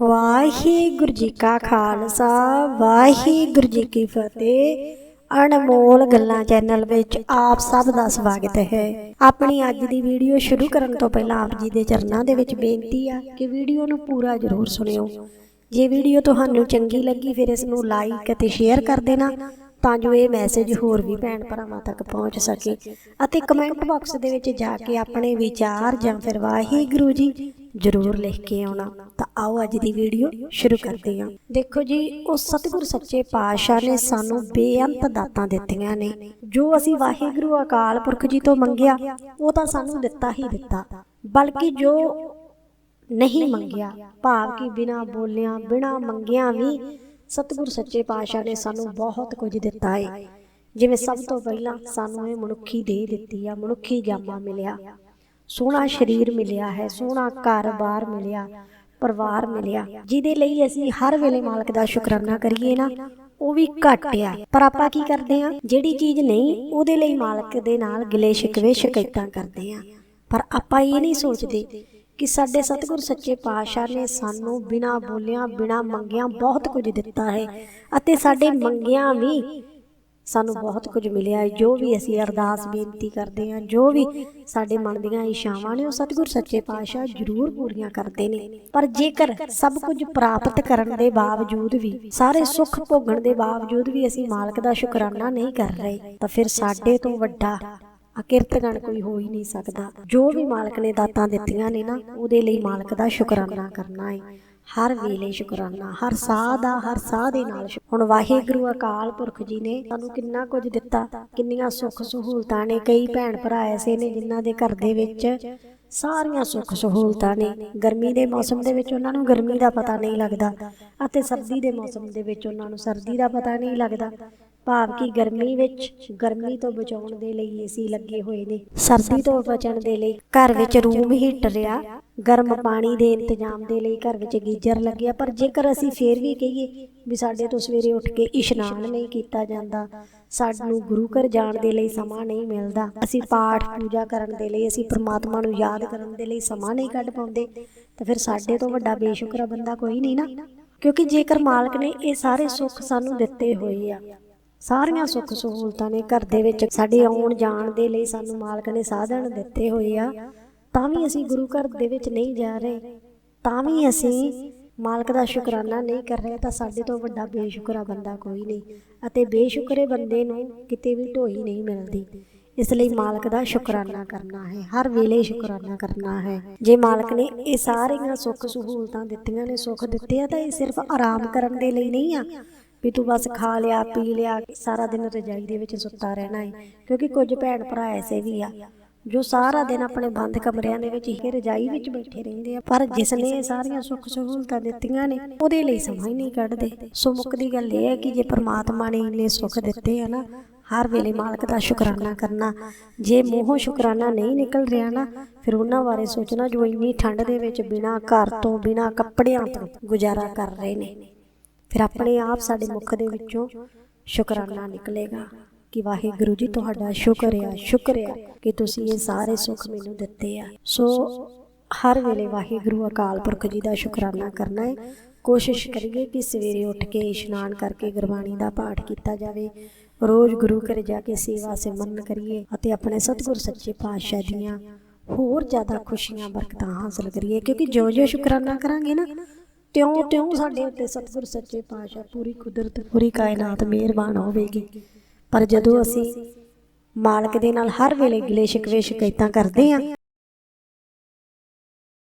ਵਾਹਿਗੁਰੂ ਜੀ ਕਾ ਖਾਲਸਾ, ਵਾਹਿਗੁਰੂ ਜੀ ਕੀ ਫਤਿਹ। ਅਨਮੋਲ ਗੱਲਾਂ ਚੈਨਲ ਵਿੱਚ ਆਪ ਸਭ ਦਾ ਸਵਾਗਤ ਹੈ। ਆਪਣੀ ਅੱਜ ਦੀ ਵੀਡੀਓ ਸ਼ੁਰੂ ਕਰਨ ਤੋਂ ਪਹਿਲਾਂ ਆਪ ਜੀ ਦੇ ਚਰਨਾਂ ਦੇ ਵਿੱਚ ਬੇਨਤੀ ਆ ਕਿ ਵੀਡੀਓ ਨੂੰ ਪੂਰਾ ਜ਼ਰੂਰ ਸੁਣਿਓ। ਜੇ ਵੀਡੀਓ ਤੁਹਾਨੂੰ ਚੰਗੀ ਲੱਗੀ, ਫਿਰ ਇਸ ਨੂੰ ਲਾਈਕ ਅਤੇ ਸ਼ੇਅਰ ਕਰ ਦੇਣਾ ਤਾਂ ਜੋ ਇਹ ਮੈਸੇਜ ਹੋਰ ਵੀ ਭੈਣ ਭਰਾਵਾਂ ਤੱਕ ਪਹੁੰਚ ਸਕੇ। ਅਤੇ ਕਮੈਂਟ ਬਾਕਸ ਦੇ ਵਿੱਚ ਜਾ ਕੇ ਆਪਣੇ ਵਿਚਾਰ ਜਾਂ ਫਿਰ ਵਾਹਿਗੁਰੂ ਜੀ ਜ਼ਰੂਰ ਲਿਖ ਕੇ ਆਉਣਾ। ਤਾਂ ਆਓ ਅੱਜ ਦੀ ਵੀਡੀਓ ਸ਼ੁਰੂ ਕਰਦੇ ਹਾਂ। ਦੇਖੋ ਜੀ, ਉਹ ਸਤਿਗੁਰ ਸੱਚੇ ਪਾਤਸ਼ਾਹ ਨੇ ਸਾਨੂੰ ਬੇਅੰਤ ਦਾਤਾਂ ਦਿੱਤੀਆਂ ਨੇ। ਜੋ ਅਸੀਂ ਵਾਹਿਗੁਰੂ ਅਕਾਲ ਪੁਰਖ ਜੀ ਤੋਂ ਮੰਗਿਆ, ਉਹ ਤਾਂ ਸਾਨੂੰ ਦਿੱਤਾ ਹੀ ਦਿੱਤਾ। ਬਲਕਿ ਜੋ ਨਹੀਂ ਮੰਗਿਆ, ਭਾਵ ਕਿ ਬਿਨਾ ਬੋਲਿਆਂ, ਬਿਨਾ ਮੰਗਿਆਂ ਵੀ ਸਤਿਗੁਰ ਸੱਚੇ ਪਾਤਸ਼ਾਹ ਨੇ ਸਾਨੂੰ ਬਹੁਤ ਕੁਝ ਦਿੱਤਾ ਹੈ ਜਿਵੇਂ ਸਭ ਤੋਂ ਪਹਿਲਾਂ ਸਾਨੂੰ ਇਹ ਮਨੁੱਖੀ ਦੇਹ ਦਿੱਤੀ ਆ, ਮਨੁੱਖੀ ਜਾਮਾ ਮਿਲਿਆ। ਸੋਹਣਾ ਸਰੀਰ ਮਿਲਿਆ ਹੈ, ਸੋਹਣਾ ਘਰ-ਬਾਰ ਮਿਲਿਆ, ਪਰਿਵਾਰ ਮਿਲਿਆ। ਜਿਹਦੇ ਲਈ ਅਸੀਂ ਹਰ ਵੇਲੇ ਮਾਲਕ ਦਾ ਸ਼ੁਕਰਾਨਾ ਕਰੀਏ ਨਾ, ਉਹ ਵੀ ਘੱਟ ਆ। ਪਰ ਆਪਾਂ ਕੀ ਕਰਦੇ ਆ ਜਿਹੜੀ ਚੀਜ਼ ਨਹੀਂ, ਉਹਦੇ ਲਈ ਮਾਲਕ ਦੇ ਨਾਲ ਗਿਲੇ ਸ਼ਿਕਵੇ ਸ਼ਿਕਾਇਤਾਂ ਕਰਦੇ ਆ ਪਰ ਆਪਾਂ ਇਹ ਨਹੀਂ ਸੋਚਦੇ ਕਿ ਸਾਡੇ ਸਤਿਗੁਰ ਸੱਚੇ ਪਾਤਸ਼ਾਹ ਨੇ ਸਾਨੂੰ ਬਿਨਾ ਬੋਲਿਆਂ, ਬਿਨਾ ਮੰਗਿਆਂ ਬਹੁਤ ਕੁਝ ਦਿੱਤਾ ਹੈ ਅਤੇ ਸਾਡੇ ਮੰਗਿਆਂ ਵੀ ਸਾਨੂੰ ਬਹੁਤ ਕੁਝ ਮਿਲਿਆ। ਹੈ ਜੋ ਵੀ ਅਸੀਂ ਅਰਦਾਸ ਬੇਨਤੀ ਕਰਦੇ ਹਾਂ ਜੋ ਵੀ ਸਾਡੇ ਮਨ ਦੀਆਂ ਇਸ਼ਾਵਾਂ ਨੇ ਉਹ ਸਤਿਗੁਰ ਸੱਚੇ ਪਾਤਸ਼ਾਹ ਜ਼ਰੂਰ ਪੂਰੀਆਂ ਕਰਦੇ ਨੇ। ਪਰ ਜੇਕਰ ਸਭ ਕੁਝ ਪ੍ਰਾਪਤ ਕਰਨ ਦੇ ਬਾਵਜੂਦ ਵੀ ਸਾਰੇ ਸੁੱਖ ਭੋਗਣ ਦੇ ਬਾਵਜੂਦ ਵੀ ਅਸੀਂ ਮਾਲਕ ਦਾ ਸ਼ੁਕਰਾਨਾ ਨਹੀਂ ਕਰ ਰਹੇ ਤਾਂ ਫਿਰ ਸਾਡੇ ਤੋਂ ਵੱਡਾ ਅਕਿਰਤਗਣ ਕੋਈ ਹੋ ਹੀ ਨਹੀਂ ਸਕਦਾ। ਜੋ ਵੀ ਮਾਲਕ ਨੇ ਦਾਤਾਂ ਦਿੱਤੀਆਂ ਨੇ ਨਾ ਉਹਦੇ ਲਈ ਮਾਲਕ ਦਾ ਸ਼ੁਕਰਾਨਾ ਕਰਨਾ ਹੈ। ਹਰ ਵੇਲੇ ਸ਼ੁਕਰਾਨਾ ਹਰ ਸਾਹ ਦਾ ਹਰ ਸਾਹ ਦੇ ਨਾਲ ਹੁਣ ਵਾਹਿਗੁਰੂ ਅਕਾਲ ਪੁਰਖ ਜੀ ਨੇ ਸਾਨੂੰ ਕਿੰਨਾ ਕੁਝ ਦਿੱਤਾ ਕਿੰਨੀਆਂ ਸੁੱਖ ਸਹੂਲਤਾਂ ਨੇ ਕਈ ਭੈਣ ਭਰਾ ਐਸੇ ਨੇ ਜਿਨ੍ਹਾਂ ਦੇ ਘਰ ਦੇ ਵਿੱਚ ਸਾਰੀਆਂ ਸੁੱਖ ਸਹੂਲਤਾਂ ਨੇ। ਗਰਮੀ ਦੇ ਮੌਸਮ ਦੇ ਵਿੱਚ ਉਹਨਾਂ ਨੂੰ ਗਰਮੀ ਦਾ ਪਤਾ ਨਹੀਂ ਲੱਗਦਾ ਅਤੇ ਸਰਦੀ ਦੇ ਮੌਸਮ ਦੇ ਵਿੱਚ ਉਹਨਾਂ ਨੂੰ ਸਰਦੀ ਦਾ ਪਤਾ ਨਹੀਂ ਲੱਗਦਾ। ਭਾਵ ਕਿ ਗਰਮੀ ਵਿੱਚ, ਗਰਮੀ ਤੋਂ ਬਚਾਉਣ ਦੇ ਲਈ ਏਸੀ ਲੱਗੇ ਹੋਏ ਨੇ। ਸਰਦੀ ਤੋਂ ਬਚਣ ਦੇ ਲਈ ਘਰ ਵਿੱਚ ਰੂਮ ਹੀਟਰ ਆ ਗਰਮ ਪਾਣੀ ਦੇ ਇੰਤਜ਼ਾਮ ਦੇ ਲਈ ਘਰ ਵਿੱਚ ਗੀਜ਼ਰ ਲੱਗਿਆ। ਪਰ ਜੇਕਰ ਅਸੀਂ ਫੇਰ ਵੀ ਕਹੀਏ ਵੀ ਸਾਡੇ ਤੋਂ ਸਵੇਰੇ ਉੱਠ ਕੇ ਇਸ਼ਨਾਨ ਨਹੀਂ ਕੀਤਾ ਜਾਂਦਾ, ਸਾਨੂੰ ਗੁਰੂ ਘਰ ਜਾਣ ਦੇ ਲਈ ਸਮਾਂ ਨਹੀਂ ਮਿਲਦਾ। ਅਸੀਂ ਪਾਠ ਪੂਜਾ ਕਰਨ ਦੇ ਲਈ, ਅਸੀਂ ਪ੍ਰਮਾਤਮਾ ਨੂੰ ਯਾਦ ਕਰਨ ਦੇ ਲਈ ਸਮਾਂ ਨਹੀਂ ਕੱਢ ਪਾਉਂਦੇ, ਤਾਂ ਫਿਰ ਸਾਡੇ ਤੋਂ ਵੱਡਾ ਬੇਸ਼ੁਕਰਾ ਬੰਦਾ ਕੋਈ ਨਹੀਂ ਨਾ। ਕਿਉਂਕਿ ਜੇਕਰ ਮਾਲਕ ਨੇ ਇਹ ਸਾਰੇ ਸੁੱਖ ਸਾਨੂੰ ਦਿੱਤੇ ਹੋਏ ਆ ਸਾਰੀਆਂ ਸੁੱਖ ਸਹੂਲਤਾਂ ਨੇ ਘਰ ਦੇ ਵਿੱਚ ਸਾਡੇ ਆਉਣ ਜਾਣ ਦੇ ਲਈ ਸਾਨੂੰ ਮਾਲਕ ਨੇ ਸਾਧਨ ਦਿੱਤੇ ਹੋਏ ਆ ਤਾਂ ਵੀ ਅਸੀਂ ਗੁਰੂ ਘਰ ਦੇ ਵਿੱਚ ਨਹੀਂ ਜਾ ਰਹੇ ਤਾਂ ਵੀ ਅਸੀਂ ਮਾਲਕ ਦਾ ਸ਼ੁਕਰਾਨਾ ਨਹੀਂ ਕਰ ਰਹੇ ਤਾਂ ਸਾਡੇ ਤੋਂ ਵੱਡਾ ਬੇਸ਼ੁਕਰਾ ਬੰਦਾ ਕੋਈ ਨਹੀਂ ਅਤੇ ਬੇਸ਼ੁਕਰੇ ਬੰਦੇ ਨੂੰ ਕਿਤੇ ਵੀ ਢੋਈ ਨਹੀਂ ਮਿਲਦੀ ਇਸ ਲਈ ਮਾਲਕ ਦਾ ਸ਼ੁਕਰਾਨਾ ਕਰਨਾ ਹੈ ਹਰ ਵੇਲੇ ਸ਼ੁਕਰਾਨਾ ਕਰਨਾ ਹੈ। ਜੇ ਮਾਲਕ ਨੇ ਇਹ ਸਾਰੀਆਂ ਸੁੱਖ ਸਹੂਲਤਾਂ ਦਿੱਤੀਆਂ ਨੇ ਸੁੱਖ ਦਿੱਤੇ ਆ ਤਾਂ ਇਹ ਸਿਰਫ ਆਰਾਮ ਕਰਨ ਦੇ ਲਈ ਨਹੀਂ ਆ ਵੀ ਤੂੰ ਬਸ ਖਾ ਲਿਆ, ਪੀ ਲਿਆ, ਸਾਰਾ ਦਿਨ ਰਜਾਈ ਦੇ ਵਿੱਚ ਸੁੱਤਾ ਰਹਿਣਾ ਹੈ ਕਿਉਂਕਿ ਕੁਝ ਭੈਣ ਭਰਾ ਐਸੇ ਵੀ ਆ, ਜੋ ਸਾਰਾ ਦਿਨ ਆਪਣੇ ਬੰਦ ਕਮਰਿਆਂ ਦੇ ਵਿੱਚ ਹੀ ਰਜਾਈ ਵਿੱਚ ਬੈਠੇ ਰਹਿੰਦੇ ਆ। ਪਰ ਜਿਸ ਨੇ ਸਾਰੀਆਂ ਸੁੱਖ ਸਹੂਲਤਾਂ ਦਿੱਤੀਆਂ ਨੇ, ਉਹਦੇ ਲਈ ਸਮਾਂ ਹੀ ਨਹੀਂ ਕੱਢਦੇ। ਸੋ ਮੁੱਕਦੀ ਗੱਲ ਇਹ ਹੈ ਕਿ ਜੇ ਪ੍ਰਮਾਤਮਾ ਨੇ ਇੰਨੇ ਸੁੱਖ ਦਿੱਤੇ ਆ ਨਾ, ਹਰ ਵੇਲੇ ਮਾਲਕ ਦਾ ਸ਼ੁਕਰਾਨਾ ਕਰਨਾ। ਜੇ ਮੂੰਹੋਂ ਸ਼ੁਕਰਾਨਾ ਨਹੀਂ ਨਿਕਲ ਰਿਹਾ ਨਾ, ਫਿਰ ਉਹਨਾਂ ਬਾਰੇ ਸੋਚਣਾ ਜੋ ਇੰਨੀ ਠੰਡ ਦੇ ਵਿੱਚ ਬਿਨਾਂ ਘਰ ਤੋਂ ਬਿਨਾਂ ਕੱਪੜਿਆਂ ਤੋਂ ਗੁਜ਼ਾਰਾ ਕਰ ਰਹੇ ਨੇ। ਫਿਰ ਆਪਣੇ ਆਪ ਸਾਡੇ ਮੁਖ ਦੇ ਵਿੱਚੋਂ ਸ਼ੁਕਰਾਨਾ ਨਿਕਲੇਗਾ ਕਿ ਵਾਹਿਗੁਰੂ ਜੀ ਤੁਹਾਡਾ ਸ਼ੁਕਰ ਆ ਸ਼ੁਕਰ ਆ ਕਿ ਤੁਸੀਂ ਇਹ ਸਾਰੇ ਸੁੱਖ ਮੈਨੂੰ ਦਿੱਤੇ ਆ। ਸੋ ਹਰ ਵੇਲੇ ਵਾਹਿਗੁਰੂ ਅਕਾਲ ਪੁਰਖ ਜੀ ਦਾ ਸ਼ੁਕਰਾਨਾ ਕਰਨਾ ਹੈ। ਕੋਸ਼ਿਸ਼ ਕਰੀਏ ਕਿ ਸਵੇਰੇ ਉੱਠ ਕੇ ਇਸ਼ਨਾਨ ਕਰਕੇ ਗੁਰਬਾਣੀ ਦਾ ਪਾਠ ਕੀਤਾ ਜਾਵੇ। ਰੋਜ਼ ਗੁਰੂ ਘਰ ਜਾ ਕੇ ਸੇਵਾ ਸਿਮਰਨ ਕਰੀਏ ਅਤੇ ਆਪਣੇ ਸਤਿਗੁਰ ਸੱਚੇ ਪਾਤਸ਼ਾਹ ਦੀਆਂ ਹੋਰ ਜ਼ਿਆਦਾ ਖੁਸ਼ੀਆਂ ਬਰਕਤਾਂ ਹਾਸਲ ਕਰੀਏ ਕਿਉਂਕਿ ਜੋ-ਜੋ ਸ਼ੁਕਰਾਨਾ ਕਰਾਂਗੇ ਨਾ ਤਿਉਂ ਤਿਉਂ ਸਾਡੇ ਉੱਤੇ ਸਤਿਗੁਰ ਸੱਚੇ ਪਾਤਸ਼ਾਹ ਪੂਰੀ ਕੁਦਰਤ ਪੂਰੀ ਕਾਇਨਾਤ ਮਿਹਰਬਾਨ ਹੋਵੇਗੀ। ਪਰ ਜਦੋਂ ਅਸੀਂ ਮਾਲਕ ਦੇ ਨਾਲ ਹਰ ਵੇਲੇ ਗਿਲੇ ਸ਼ਿਕਵੇ ਸ਼ਿਕਾਇਤਾਂ ਕਰਦੇ ਆ